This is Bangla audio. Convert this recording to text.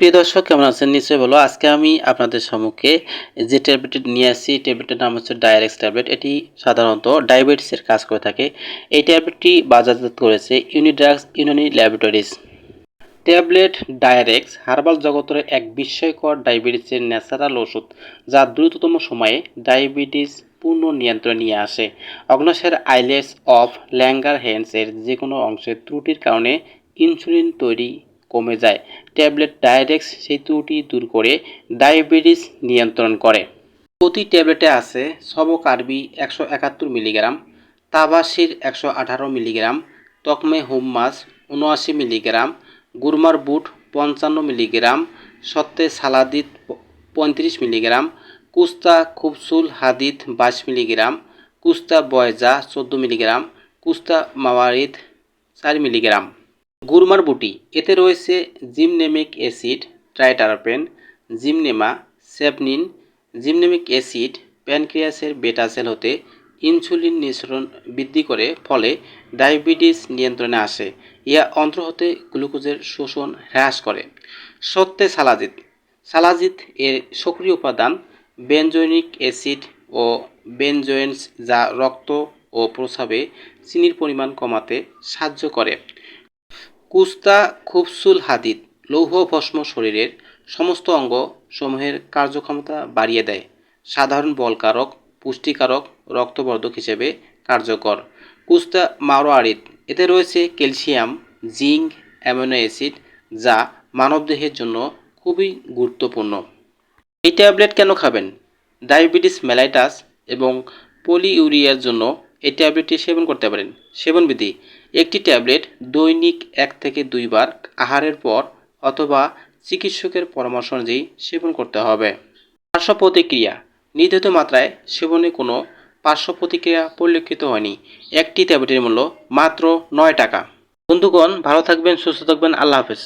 প্রিয় দর্শক, কেমন আছেন? নিশ্চয়ই বলো আজকে আমি আপনাদের সম্মুখে যে ট্যাবলেটটি নিয়ে আসছি ট্যাবলেটের নাম হচ্ছে ডায়ারেক্স ট্যাবলেট। এটি সাধারণত ডায়াবেটিসের কাজ করে থাকে। এই ট্যাবলেটটি বাজারজাত করেছে Unidrugs Unani laboratories tablet Diarex herbal জগতের এক বিস্ময়কর ডায়াবেটিসের ন্যাচারাল ওষুধ, যা দ্রুততম সময়ে ডায়াবেটিস পূর্ণ নিয়ন্ত্রণে নিয়ে আসে। অগ্নাশয়ের আইলেস অফ ল্যাঙ্গার হ্যান্ডসের যে কোনো অংশের ত্রুটির কারণে ইনসুলিন তৈরি কমে যায়। ট্যাবলেট ডায়ারেক্স সেই ত্রুটি দূর করে ডায়াবেটিস নিয়ন্ত্রণ করে। প্রতি ট্যাবলেটে আছে সবকার্বি একশো একাত্তর মিলিগ্রাম, তাবাসির একশো আঠারো মিলিগ্রাম, তকমে হুম্মাস উনআশি মিলিগ্রাম, গুরমার বুট পঞ্চান্ন মিলিগ্রাম, সত্তে সালাদিত পঁয়ত্রিশ মিলিগ্রাম, কুস্তা খুবসুল হাদিদ বাইশ মিলিগ্রাম, কুস্তা বয়জা চোদ্দ মিলিগ্রাম, কুস্তা মাওয়ারিদ চার মিলিগ্রাম। গুরমার বুটি। এতে রয়েছে gymnemic acid, triterpene, gymnema, saponin, gymnemic acid, প্যানক্রিয়াসের beta cell হতে ইনসুলিন নিঃসরণ বৃদ্ধি করে, ফলে ডায়াবেটিস নিয়ন্ত্রণে আসে। ইয়া অন্ত্র হতে গ্লুকোজের শোষণ হ্রাস করে। সত্যে সালাজিত। সালাজিত এর সক্রিয় উপাদান বেনজোনিক অ্যাসিড ও বেনজোয়েন্স যা রক্ত ও প্রস্রাবে চিনির পরিমাণ কমাতে সাহায্য করে। কুস্তা খুবসুল হাদিদ লৌহ ভস্ম শরীরের সমস্ত অঙ্গ সমূহের কার্যক্ষমতা বাড়িয়ে দেয়। সাধারণ বলকারক, পুষ্টিকারক, রক্তবর্ধক হিসেবে কার্যকর। কুস্তা মারোয়ারিদ, এতে রয়েছে ক্যালসিয়াম, জিঙ্ক, অ্যামিনো অ্যাসিড, যা মানবদেহের জন্য খুবই গুরুত্বপূর্ণ। এই ট্যাবলেট কেন খাবেন? ডায়াবেটিস মেলাইটাস এবং পলিইউরিয়ার জন্য এই ট্যাবলেটটি সেবন করতে পারেন। সেবনবিধি একটি ট্যাবলেট দৈনিক এক থেকে দুইবার আহারের পর অথবা চিকিৎসকের পরামর্শ অনুযায়ী সেবন করতে হবে। পার্শ্ব প্রতিক্রিয়া, নির্ধারিত মাত্রায় সেবনে কোনো পার্শ্ব প্রতিক্রিয়া পরিলক্ষিত হয়নি। একটি ট্যাবলেটের মূল্য মাত্র নয় টাকা। বন্ধুগণ, ভালো থাকবেন, সুস্থ থাকবেন, আল্লাহ হাফেজ।